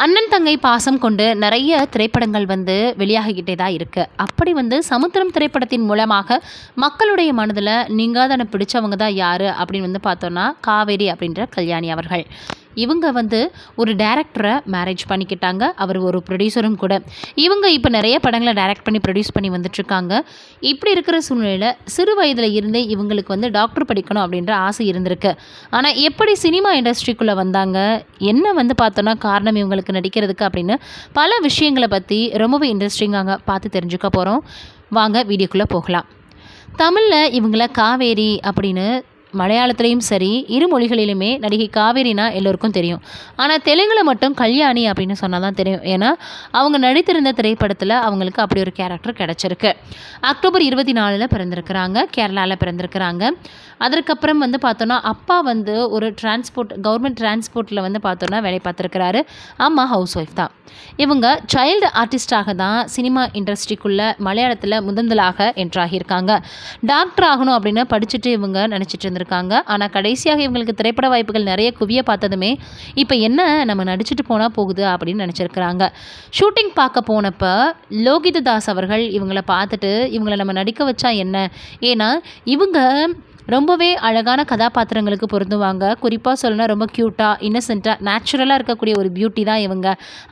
அண்ணன் தங்கை பாசம் கொண்டு நிறைய திரைப்படங்கள் வந்து வெளியாகிக்கிட்டே தான் இருக்குது அப்படி வந்து சமுத்திரம் திரைப்படத்தின் மூலமாக மக்களுடைய மனதில் நீங்காதன பிடிச்சவங்க தான் யார் அப்படின்னு வந்து பார்த்தோன்னா காவேரி அப்படின்ற கல்யாணி அவர்கள். இவங்க வந்து ஒரு டேரக்டரை மேரேஜ் பண்ணிக்கிட்டாங்க. அவர் ஒரு ப்ரொடியூசரும் கூட. இவங்க இப்போ நிறைய படங்களை டைரக்ட் பண்ணி ப்ரொடியூஸ் பண்ணி வந்துட்டுருக்காங்க. இப்படி இருக்கிற சூழ்நிலையில் சிறு வயதில் இருந்தே இவங்களுக்கு வந்து டாக்டர் படிக்கணும் அப்படின்ற ஆசை இருந்திருக்கு. ஆனால் எப்படி சினிமா இண்டஸ்ட்ரிக்குள்ளே வந்தாங்க? என்ன வந்து பார்த்தோன்னா காரணம் இவங்களுக்கு நடிக்கிறதுக்கு அப்படின்னு பல விஷயங்களை பற்றி ரொம்பவே இன்ட்ரெஸ்டிங்காக பார்த்து தெரிஞ்சுக்க போகிறோம் வாங்க வீடியோக்குள்ளே போகலாம். தமிழில் இவங்கள காவேரி அப்படின்னு மலையாளத்துலேயும் சரி இரு மொழிகளிலுமே நடிகை காவேரினா எல்லோருக்கும் தெரியும். ஆனால் தெலுங்கில் மட்டும் கல்யாணி அப்படின்னு சொன்னால் தான் தெரியும். ஏன்னா அவங்க நடித்திருந்த திரைப்படத்தில் அவங்களுக்கு அப்படி ஒரு கேரக்டர் கிடச்சிருக்கு. அக்டோபர் இருபத்தி நாலில் பிறந்திருக்கிறாங்க கேரளாவில் பிறந்திருக்கிறாங்க. அதற்கப்புறம் வந்து பார்த்தோன்னா அப்பா வந்து ஒரு டிரான்ஸ்போர்ட் கவர்மெண்ட் டிரான்ஸ்போர்ட்டில் வந்து பார்த்தோன்னா வேலை பார்த்துருக்கிறாரு. அம்மா ஹவுஸ் ஒய்ஃப் தான். இவங்க சைல்டு ஆர்டிஸ்டாக தான் சினிமா இண்டஸ்ட்ரிக்குள்ளே மலையாளத்தில் முதன்தலாக என்ட்ராகியிருக்காங்க டாக்டர் ஆகணும் அப்படின்னு படிச்சுட்டு இவங்க நினச்சிட்டு வந்திருக்காங்க. ஆனால் கடைசியாக இவங்களுக்கு திரைப்பட வாய்ப்புகள் நிறைய குவிய பார்த்ததுமே இப்போ என்ன நம்ம நடிச்சுட்டு போனால் போகுது அப்படின்னு நினச்சிருக்கிறாங்க. ஷூட்டிங் பார்க்க போனப்போ லோகித தாஸ் அவர்கள் இவங்களை பார்த்துட்டு இவங்களை நம்ம நடிக்க வச்சா என்ன? ஏன்னா இவங்க ரொம்பவே அழகான கதாபாத்திரங்களுக்கு பொருந்துவாங்க. குறிப்பாக சொல்லணும்னா ரொம்ப க்யூட்டாக இன்னசென்ட்டாக நேச்சுரலாக இருக்கக்கூடிய ஒரு பியூட்டி தான் இவங்க.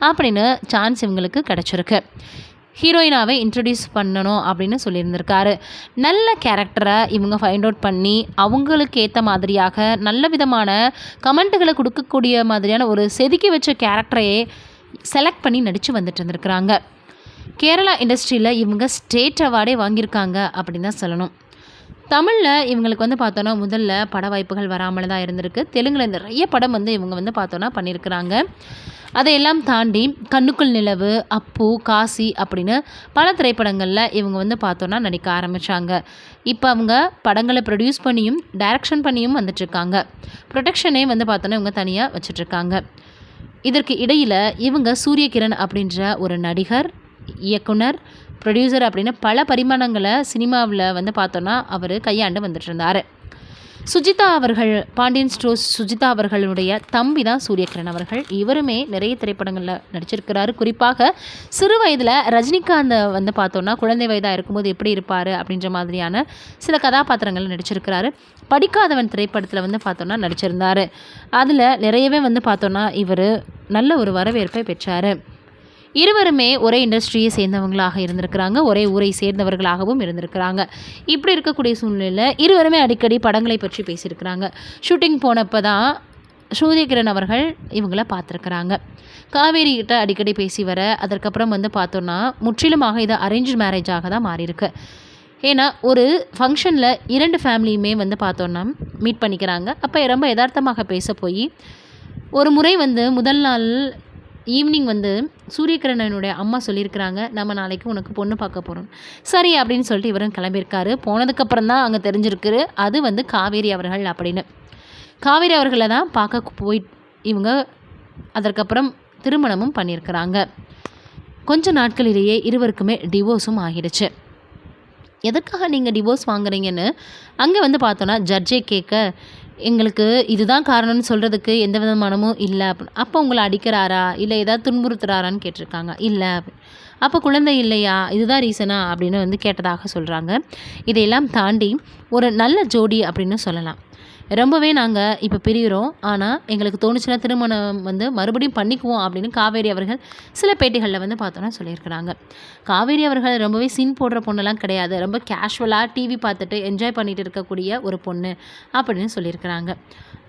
அப்படின்னு சான்ஸ் இவங்களுக்கு கிடச்சிருக்கு. ஹீரோயினாவை இன்ட்ரடியூஸ் பண்ணணும் அப்படின்னு சொல்லியிருந்திருக்காரு. நல்ல கேரக்டரை இவங்க ஃபைண்ட் அவுட் பண்ணி அவங்களுக்கு ஏற்ற மாதிரியாக நல்ல விதமான கமெண்ட்டுகளை கொடுக்கக்கூடிய மாதிரியான ஒரு செதுக்கி வச்ச கேரக்டரையே செலக்ட் பண்ணி நடித்து வந்துட்டு இருந்திருக்கிறாங்க. கேரளா இண்டஸ்ட்ரியில் இவங்க ஸ்டேட் அவார்டே வாங்கியிருக்காங்க அப்படின்னு தான் சொல்லணும். தமிழில் இவங்களுக்கு வந்து பார்த்தோன்னா முதல்ல பட வாய்ப்புகள் வராமல் தான் இருந்திருக்கு. தெலுங்கில் நிறைய படம் வந்து இவங்க வந்து பார்த்தோன்னா பண்ணியிருக்கிறாங்க. அதையெல்லாம் தாண்டி கண்ணுக்குள் நிலவு அப்பு காசி அப்படின்னு பல திரைப்படங்களில் இவங்க வந்து பார்த்தோன்னா நடிக்க ஆரம்பித்தாங்க இப்போ அவங்க படங்களை ப்ரொடியூஸ் பண்ணியும் டைரக்ஷன் பண்ணியும் வந்துட்டுருக்காங்க. ப்ரொடக்ஷனே வந்து பார்த்தோன்னா இவங்க தனியாக வச்சுட்ருக்காங்க இதற்கு இடையில் இவங்க சூரியகிரண் அப்படின்ற ஒரு நடிகர் இயக்குனர் ப்ரொடியூசர் அப்படின்னு பல பரிமாணங்களை சினிமாவில் வந்து பார்த்தோன்னா அவர் கையாண்டு வந்துட்டு இருந்தார் சுஜிதா அவர்கள் பாண்டியன் ஸ்டோர்ஸ் சுஜிதா அவர்களுடைய தம்பி தான் சூரியகிரண் அவர்கள். இவருமே நிறைய திரைப்படங்களில் நடிச்சிருக்கிறாரு. குறிப்பாக சிறு வயதில் ரஜினிகாந்த் வந்து பார்த்தோன்னா குழந்தை வயதாக இருக்கும்போது எப்படி இருப்பார் அப்படின்ற மாதிரியான சில கதாபாத்திரங்கள் நடிச்சிருக்கிறாரு. படிக்காதவன் திரைப்படத்தில் வந்து பார்த்தோன்னா நடிச்சிருந்தார். அதில் நிறையவே வந்து பார்த்தோன்னா இவர் நல்ல ஒரு வரவேற்பை பெற்றார். இருவருமே ஒரே இண்டஸ்ட்ரியை சேர்ந்தவங்களாக இருந்திருக்கிறாங்க. ஒரே ஊரை சேர்ந்தவர்களாகவும் இருந்திருக்கிறாங்க. இப்படி இருக்கக்கூடிய சூழ்நிலையில் இருவருமே அடிக்கடி படங்களை பற்றி பேசியிருக்கிறாங்க. ஷூட்டிங் போனப்போ தான் சூரியகிரண் அவர்கள் இவங்கள பார்த்துருக்குறாங்க. காவேரி கிட்ட அடிக்கடி பேசி வர அதற்கப்புறம் வந்து பார்த்தோன்னா முற்றிலுமாக இது அரேஞ்ச் மேரேஜாக தான் மாறியிருக்கு. ஏன்னா ஒரு ஃபங்க்ஷனில் இரண்டு ஃபேமிலியுமே வந்து பார்த்தோன்னா மீட் பண்ணிக்கிறாங்க. அப்போ ரொம்ப யதார்த்தமாக பேச போய் ஒரு முறை வந்து முதல் நாள் ஈவினிங் வந்து சூரியகிரணனுடைய அம்மா சொல்லியிருக்கிறாங்க நம்ம நாளைக்கு உனக்கு பொண்ணு பார்க்க போகிறோம் சரி அப்படின்னு சொல்லிட்டு இவரும் கிளம்பியிருக்காரு. போனதுக்கப்புறம் தான் அங்கே தெரிஞ்சிருக்கு அது வந்து காவேரி அவர்கள் அப்படின்னு. காவேரி அவர்களை தான் பார்க்க போய் இவங்க அதற்கப்புறம் திருமணமும் பண்ணியிருக்கிறாங்க. கொஞ்ச நாட்களிலேயே இருவருக்குமே டிவோர்ஸும் ஆகிடுச்சு. எதுக்காக நீங்கள் டிவோர்ஸ் வாங்குறீங்கன்னு அங்கே வந்து பார்த்தோன்னா ஜட்ஜே கேட்க எங்களுக்கு இதுதான் காரணம்னு சொல்கிறதுக்கு எந்த விதமானமும் இல்லை. அப்படின்னு அப்போ உங்களை அடிக்கிறாரா? இல்லை ஏதாவது துன்புறுத்துறாரான்னு கேட்டிருக்காங்க. இல்லை. அப்போ குழந்தை இல்லையா? இதுதான் ரீசனா அப்படின்னு வந்து கேட்டதாக சொல்கிறாங்க இதையெல்லாம் தாண்டி ஒரு நல்ல ஜோடி அப்படின்னு சொல்லலாம். ரொம்பவே நாங்கள் இப்போ பிரிகிறோம் ஆனால் எங்களுக்கு தோணுச்சுன்னா திருமணம் வந்து மறுபடியும் பண்ணிக்குவோம் அப்படின்னு காவேரி அவர்கள் சில பேட்டிகளில் வந்து பார்த்தோன்னா சொல்லியிருக்கிறாங்க. காவேரி அவர்கள் ரொம்பவே சீன் போடுற பொண்ணெல்லாம் கிடையாது. ரொம்ப கேஷுவலாக டிவி பார்த்துட்டு என்ஜாய் பண்ணிட்டு இருக்கக்கூடிய ஒரு பொண்ணு அப்படின்னு சொல்லியிருக்கிறாங்க.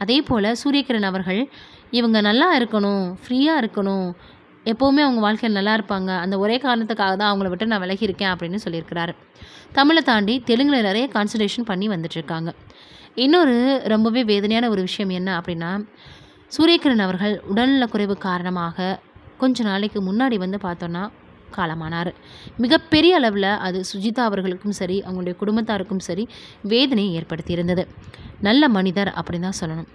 அதே போல் சூரியகிரண் அவர்கள் இவங்க நல்லா இருக்கணும் ஃப்ரீயாக இருக்கணும். எப்போவுமே அவங்க வாழ்க்கையில் நல்லா இருப்பாங்க. அந்த ஒரே காரணத்துக்காக தான் அவங்கள விட்டு நான் விலகியிருக்கேன் அப்படின்னு சொல்லியிருக்கிறாரு. தமிழை தாண்டி தெலுங்கில் நிறைய கான்சன்ட்ரேஷன் பண்ணி வந்துட்டுருக்காங்க இன்னொரு ரொம்பவே வேதனையான ஒரு விஷயம் என்ன அப்படின்னா சூரியகிரண் அவர்கள் உடல்நலக்குறைவு காரணமாக கொஞ்ச நாளைக்கு முன்னாடி வந்து பார்த்தோன்னா காலமானார். மிகப்பெரிய அளவில் அது சுஜிதா அவர்களுக்கும் சரி அவங்களுடைய குடும்பத்தாருக்கும் சரி வேதனையை ஏற்படுத்தியிருந்தது. நல்ல மனிதர் அப்படின்னு தான் சொல்லணும்.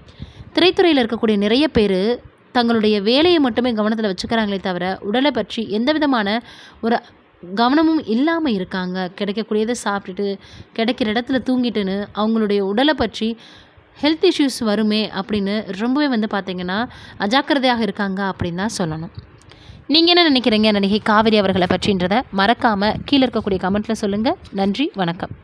திரைத்துறையில் இருக்கக்கூடிய நிறைய பேர் தங்களுடைய வேலையை மட்டுமே கவனத்தில் வச்சுக்கிறாங்களே தவிர உடலை பற்றி எந்த விதமான ஒரு கவனமும் இல்லாமல் இருக்காங்க. கிடைக்கக்கூடியதை சாப்பிட்டுட்டு கிடைக்கிற இடத்துல தூங்கிட்டுன்னு அவங்களுடைய உடலை பற்றி ஹெல்த் இஷ்யூஸ் வருமே அப்படின்னு ரொம்பவே வந்து பார்த்திங்கன்னா அஜாக்கிரதையாக இருக்காங்க அப்படின்னு தான் சொல்லணும். நீங்கள் என்ன நினைக்கிறீங்க? நடிகை காவிரி அவர்களை பற்றின்றத மறக்காமல் கீழே இருக்கக்கூடிய கமெண்ட்டில் சொல்லுங்கள் நன்றி வணக்கம்.